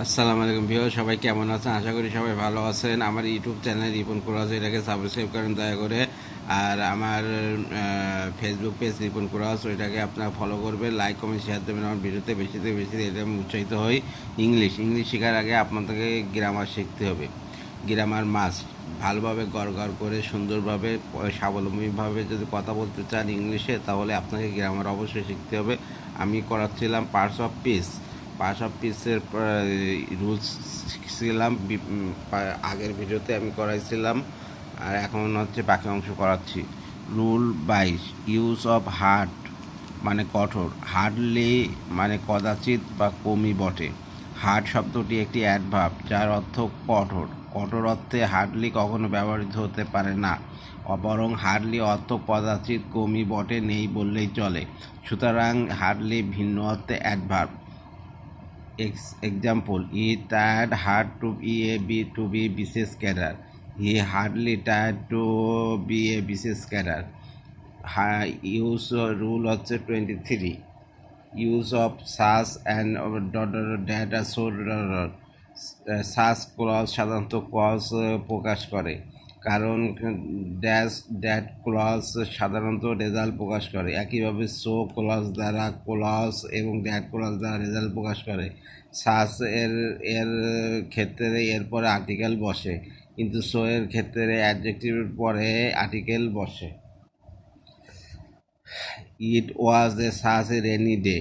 আসসালামু আলাইকুম ভিও সবাই কেমন আছেন আশা করি সবাই ভালো আছেন আমার ইউটিউব চ্যানেল রিপন কুরাজ এটাকে সাবস্ক্রাইব করেন দয়া করে আর আমার ফেসবুক পেজ রিপন কুরাজ ওইটাকে আপনারা ফলো করবেন লাইক কমেন্ট শেয়ার দেবেন আমার ভিডিওতে বেশি থেকে বেশি এটা আমি উৎসাহিত হই ইংলিশ ইংলিশ শেখার আগে আপনাদেরকে গ্রামার শিখতে হবে গ্রামার মাস্ট ভালোভাবে গড় করে সুন্দরভাবে স্বাবলম্বীভাবে যদি কথা বলতে চান ইংলিশে তাহলে আপনাকে গ্রামার অবশ্যই শিখতে হবে আমি করাচ্ছিলাম পার্টস অফ পিস অফ পিসের রুলস ছিলাম আগের ভিডিওতে আমি করাইছিলাম আর এখন হচ্ছে বাকি অংশ করাচ্ছি রুল বাইশ ইউজ অফ হার্ড মানে কঠোর হার্ডলি মানে কদাচিৎ বা কমই বটে হার্ড শব্দটি একটি অ্যাডভাব যার অর্থ কঠোর কঠোর অর্থে হার্ডলি কখনো ব্যবহৃত হতে পারে না বরং হার্ডলি অর্থ কদাচিৎ কমই বটে নেই বললেই চলে সুতরাং হার্ডলি ভিন্ন অর্থে adverb ex example he tried hard to be a B, to be business career he hardly tried to be a business career use rule হচ্ছে twenty three use of such and that so such clause সাধারণত clause প্রকাশ করে কারণ dash that clause সাধারণত result প্রকাশ করে একইভাবে so clause দ্বারা ক্লস এবং ড্যাট ক্লস দ্বারা রেজাল্ট প্রকাশ করে সাস এর এর ক্ষেত্রে এরপরে আর্টিকেল বসে কিন্তু সো এর ক্ষেত্রে অ্যাডজেক্টিভের পরে আর্টিকেল বসে it was a such a rainy day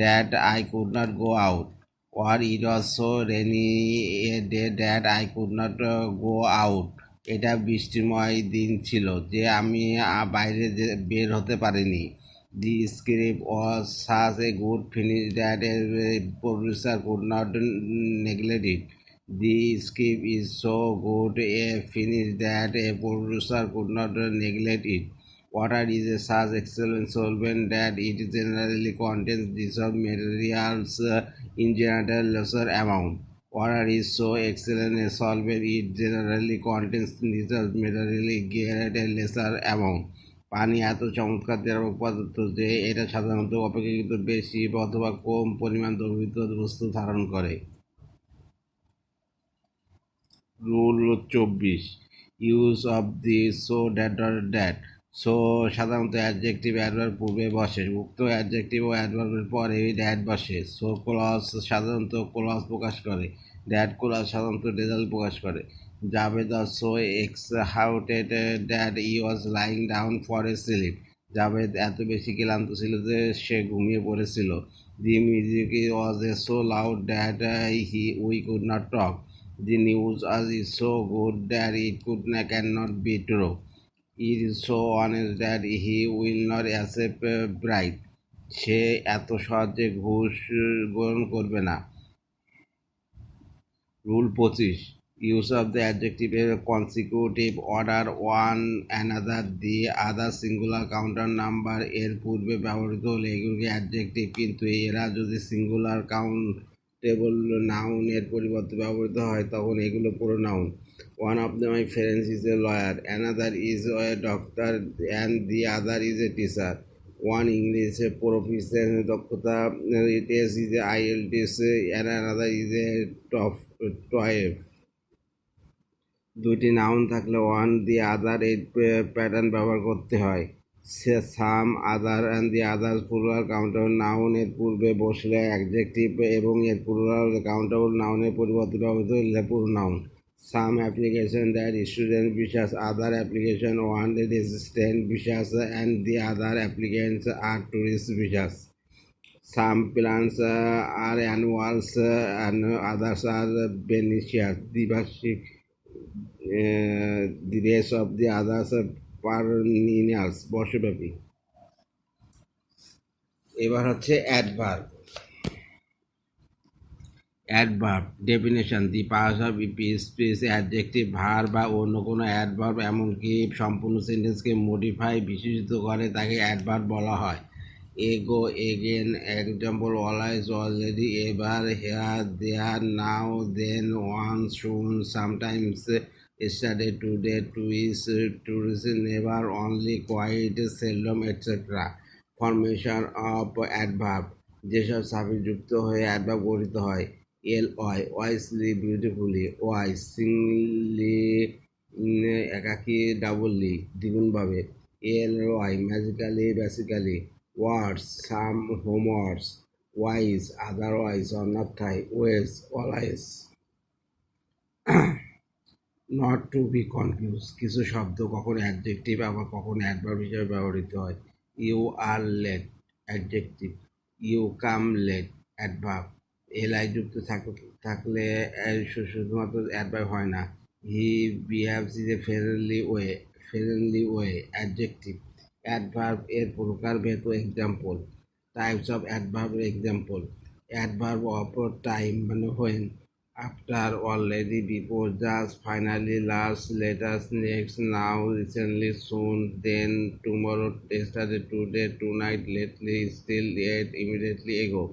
that I could not go out or it was so rainy a day that I could not go out এটা বৃষ্টিময় দিন ছিল যে আমি বাইরে বের হতে পারিনি the script O such a good finish that a producer could not neglect it the script is so good a finish that a producer could not neglect it is a such such solvent that it generally content this of materials in general lesser amount water is so excellent a solvent it generally contains dissolved materially at a lesser amount পানি এত চমৎকার দ্রাবক পদার্থ যে এটা সাধারণত অপেক্ষাকৃত বেশি অথবা কম পরিমাণ দ্রবিত বস্তু ধারণ করে রুল চব্বিশ use of the so that dot that so সাধারণত অ্যাডজেক্টিভ অ্যাডভার্ব পূর্বে বসে উক্ত অ্যাডজেক্টিভ ও অ্যাডভার্বের পরে ড্যাড বসে সো ক্লস সাধারণত ক্লস প্রকাশ করে ড্যাড ক্লস সাধারণত রেজাল্ট প্রকাশ করে Javed so exhausted that he was lying down for a sleep Javed এত বেশি ক্লান্ত ছিল যে সে ঘুমিয়ে পড়েছিল the music was a so loud that he we could not talk the news আজ is so good that it could না can not be true is so honest that he will not accept bribe সে এত সহজে ঘুষ গ্রহণ করবে না rule পঁচিশ use of the adjective consecutive order one another the other singular counter number এর পূর্বে ব্যবহৃত হলে এগুলিকে অ্যাডজেক্টিভ কিন্তু এরা যদি সিঙ্গুলার কাউন্টেবল নাউনের পরিবর্তে ব্যবহৃত হয় তখন এগুলো পুরো noun One of my friends is a lawyer, another is a doctor, and the other is a teacher. One English profession দক্ষতা is is a IELTS and another is a top TOEFL. দুইটি noun থাকলে one the other এই pattern ব্যবহার করতে হয় সে some other and the other plural countable noun এর পূর্বে বসলে অ্যাডজেক্টিভ এবং এর পুরুলার কাউন্টেবল নাউনের পরিবর্তে ব্যবহৃত হলে noun some application that student visas other application one the assistant wishes and the other applicants are tourist visas some plants are annuals uh, and others are beneficial the uh, the rest of the others are perennials বর্ষব্যাপী এবার হচ্ছে adverb adverb definition the parts of speech adjective verb বা অন্য কোনো adverb এমনকি সম্পূর্ণ সেন্টেন্সকে modify বিশেষিত করে তাকে অ্যাডভার্ব বলা হয় ago again example always already ever here there now then once soon sometimes today twice too never only quite seldom etcetera formation of adverb যেসব সাবজেক্ট যুক্ত হয়ে অ্যাডভার্ব গঠিত হয় L Y wisely beautifully Y singly একাকি doubly দ্বিগুণভাবে L Y magically basically words some homewards wise otherwise অন্যথায় ways always not to be confuse কিছু শব্দ কখন অ্যাডজেক্টিভ আবার কখন অ্যাডভার্ব হিসেবে ব্যবহৃত হয় you are late adjective you come late adverb ly যুক্ত থাকলে শুধুমাত্র অ্যাডভাই হয় না he behaves is a friendly way friendly way adjective adverb এর প্রকার ভেত example types of adverb example adverb of time মানে when after already before just finally last later next now recently soon then tomorrow yesterday today tonight lately still yet immediately ago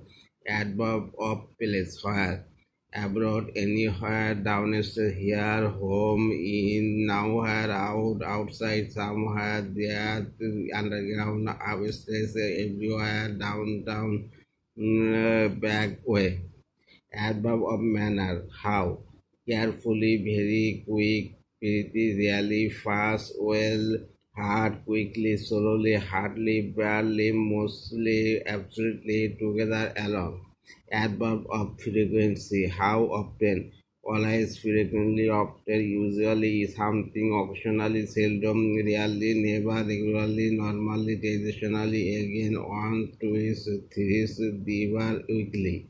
above of place where abroad anywhere downstairs here home in nowhere out outside somewhere there underground upstairs everywhere downtown mm, back way above of manner how carefully very quick pretty really fast well hard, quickly, slowly, hardly, barely, mostly, absolutely, together, along. Adverb of frequency, how often, always, frequently, often, usually, something, occasionally, seldom, rarely, never, regularly, normally, traditionally, again, once, twice, thrice, ever, weekly.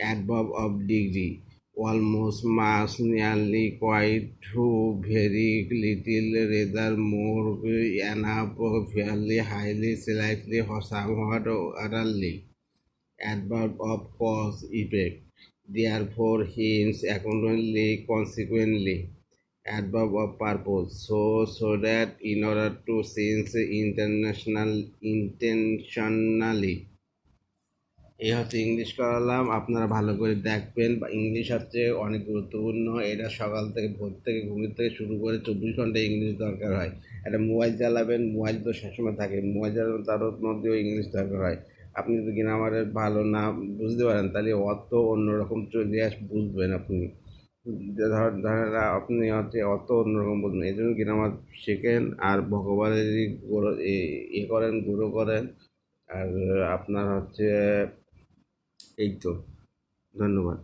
Adverb of degree. almost mass nearly quite true, very little, rather more, enough, fairly, highly, slightly, or somewhat utterly. Adverb of cause, effect. Therefore, hence, accordingly, consequently. Adverb of purpose. So that, in order to, since, intentionally. এই হচ্ছে English করালাম আপনারা ভালো করে দেখবেন বা English হচ্ছে অনেক গুরুত্বপূর্ণ এটা সকাল থেকে ভোর থেকে ঘুমের থেকে শুরু করে চব্বিশ ঘন্টা ইংলিশ দরকার হয় একটা মোবাইল চালাবেন মোবাইল তো সবসময় থাকে মোবাইল চালাবেন তার মধ্যেও ইংলিশ দরকার হয় আপনি যদি গ্রামারের ভালো না বুঝতে পারেন তাহলে অত অন্যরকম চলে আস বুঝবেন আপনি ধর ধরেন আপনি হচ্ছে অত অন্যরকম বুঝবেন এই জন্য গ্রামার শেখেন আর ভগবানের যদি ইয়ে করেন গুঁড়ো করেন আর আপনার হচ্ছে এই তো ধন্যবাদ